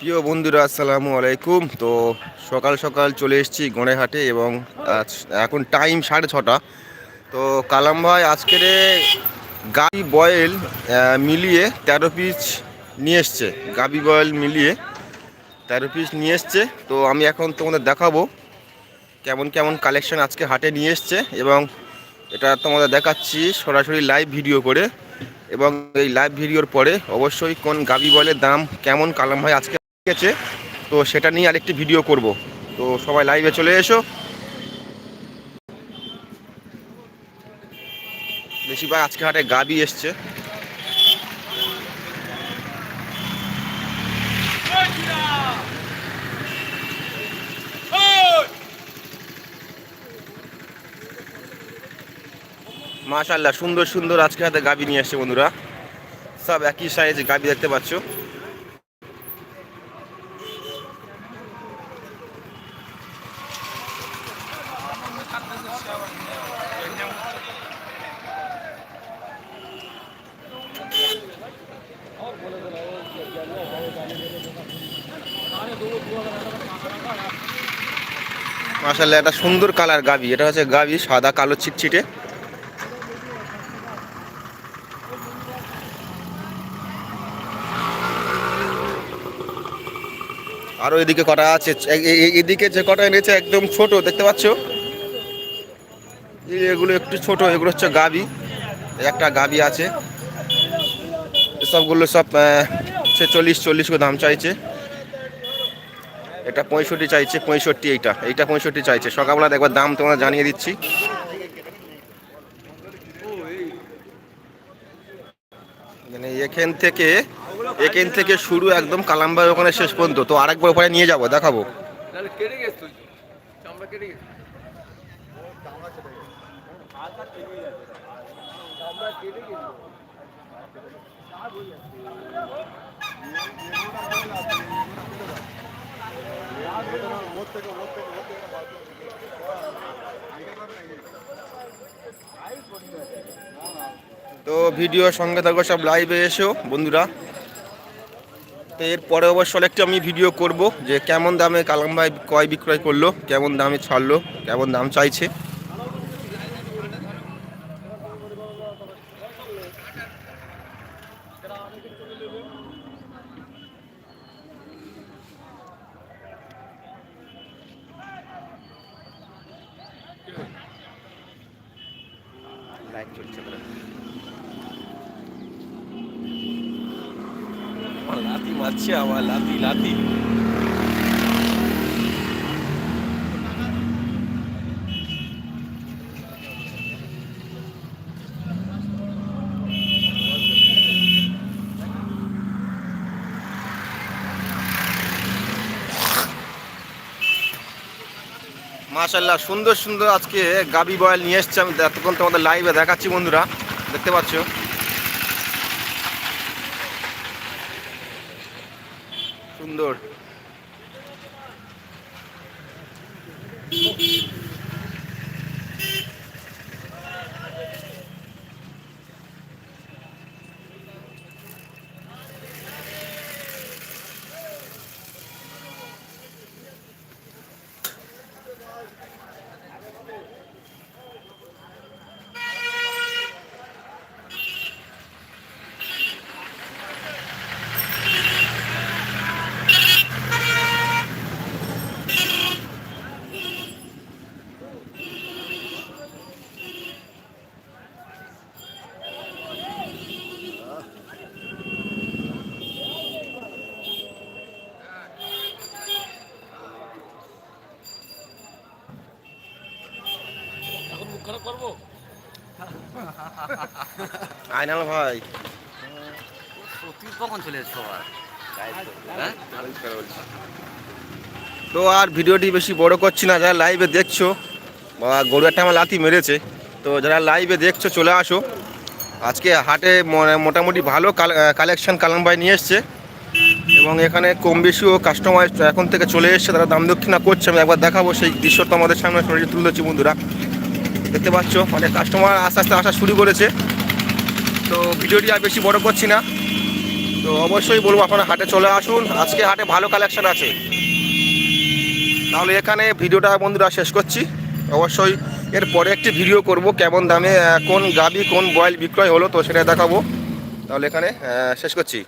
প্রিয় বন্ধুরা, আসসালামু আলাইকুম। তো সকাল সকাল চলে এসেছি গড়েহাটে এবং এখন টাইম সাড়ে ছটা। তো কালাম ভাই, আজকের গাবি বয়েল মিলিয়ে তেরো পিস নিয়ে এসছে। গাবি বয়েল মিলিয়ে তেরো পিস নিয়ে এসছে। তো আমি এখন তোমাদের দেখাবো কেমন কেমন কালেকশন আজকে হাটে নিয়ে এসছে এবং এটা তোমাদের দেখাচ্ছি সরাসরি লাইভ ভিডিও করে এবং এই লাইভ ভিডিওর পরে অবশ্যই কোন গাবি বলের দাম, কেমন কালাম ভাই আজকে গেছে, তো সেটা নিয়ে আরেকটি ভিডিও করব। তো সবাই লাইভে চলে এসো। বেশিরভাগ আজকে হাটে গাবি এসছে। মাশাল্লাহ সুন্দর সুন্দর আজকে হাতে গাবি নিয়ে এসছে বন্ধুরা। সব একই সাইজ গাবি দেখতে পাচ্ছ। মাশাল্লাহ একটা সুন্দর কালার গাবি। এটা হচ্ছে গাবি, সাদা, কালো, ছিটছিটে। আরও এদিকে কটা আছে এদিকে যে কটা এনেছে একদম ছোট, দেখতে পাচ্ছ? এগুলো একটু ছোট, এগুলো হচ্ছে গাবি। একটা গাবি আছে। সবগুলো সব ছেচল্লিশ চল্লিশ করে দাম চাইছে। এটা পঁয়ষট্টি চাইছে, পঁয়ষট্টি এইটা এইটা পঁয়ষট্টি চাইছে। সকালবেলা একবার দাম তোমরা জানিয়ে দিচ্ছি। মানে এখান থেকে এখান থেকে শুরু একদম কালাম্বার ওখানে শেষ পর্যন্ত। তো আরেকবার ওখানে নিয়ে যাব, দেখাবো। কেটে তো ভিডিও সঙ্গে থাকো, সব লাইভে এসো বন্ধুরা। তো এরপরে অবশ্য একটু আমি ভিডিও করব যে কেমন দামে কালাম ভাই কয় বিক্রয় করল, কেমন দামে ছাড়লো, কেমন দাম চাইছে। লাইভ চলছে লাতি মারছে আমার লাতি লাতি মাশাল্লাহ সুন্দর সুন্দর আজকে গাবি বয়েল নিয়ে এসছে আমি। এতক্ষণ তোমাদের লাইভে দেখাচ্ছি বন্ধুরা, দেখতে পাচ্ছ? সুন্দর। মুখ করব? আয়নাল ভাই। তুই কখন চলে এসছো হ্যাঁ? তো আর ভিডিওটি বেশি বড় করছি না যারা লাইভে দেখছ বা গরু একটা আমার লাথি মেরেছে তো যারা লাইভে দেখছ চলে আসো। আজকে হাটে ম- মোটামুটি ভালো কালেকশন কালাম ভাই নিয়ে এসছে। এবং এখানে কম বেশিও কাস্টমার এখন থেকে চলে এসছে তারা দাম দক্ষিণা করছে আমি একবার দেখাবো সেই দৃশ্য তো আমাদের সামনে তুলে ধরছি বন্ধুরা। দেখতে পাচ্ছ অনেক কাস্টমার আস্তে আস্তে আসা শুরু করেছে। তো ভিডিওটি আর বেশি বড় করছি না। তো তো অবশ্যই বলব আপনারা হাটে চলে আসুন। আজকে হাটে ভালো কালেকশন আছে। তাহলে এখানে ভিডিওটা বন্ধুরা শেষ করছি। অবশ্যই এর পরে একটি ভিডিও করব, কেমন দামে কোন গাবি, কোন বয়েল বিক্রয় হলো তো সেটা দেখাবো। তাহলে এখানে শেষ করছি।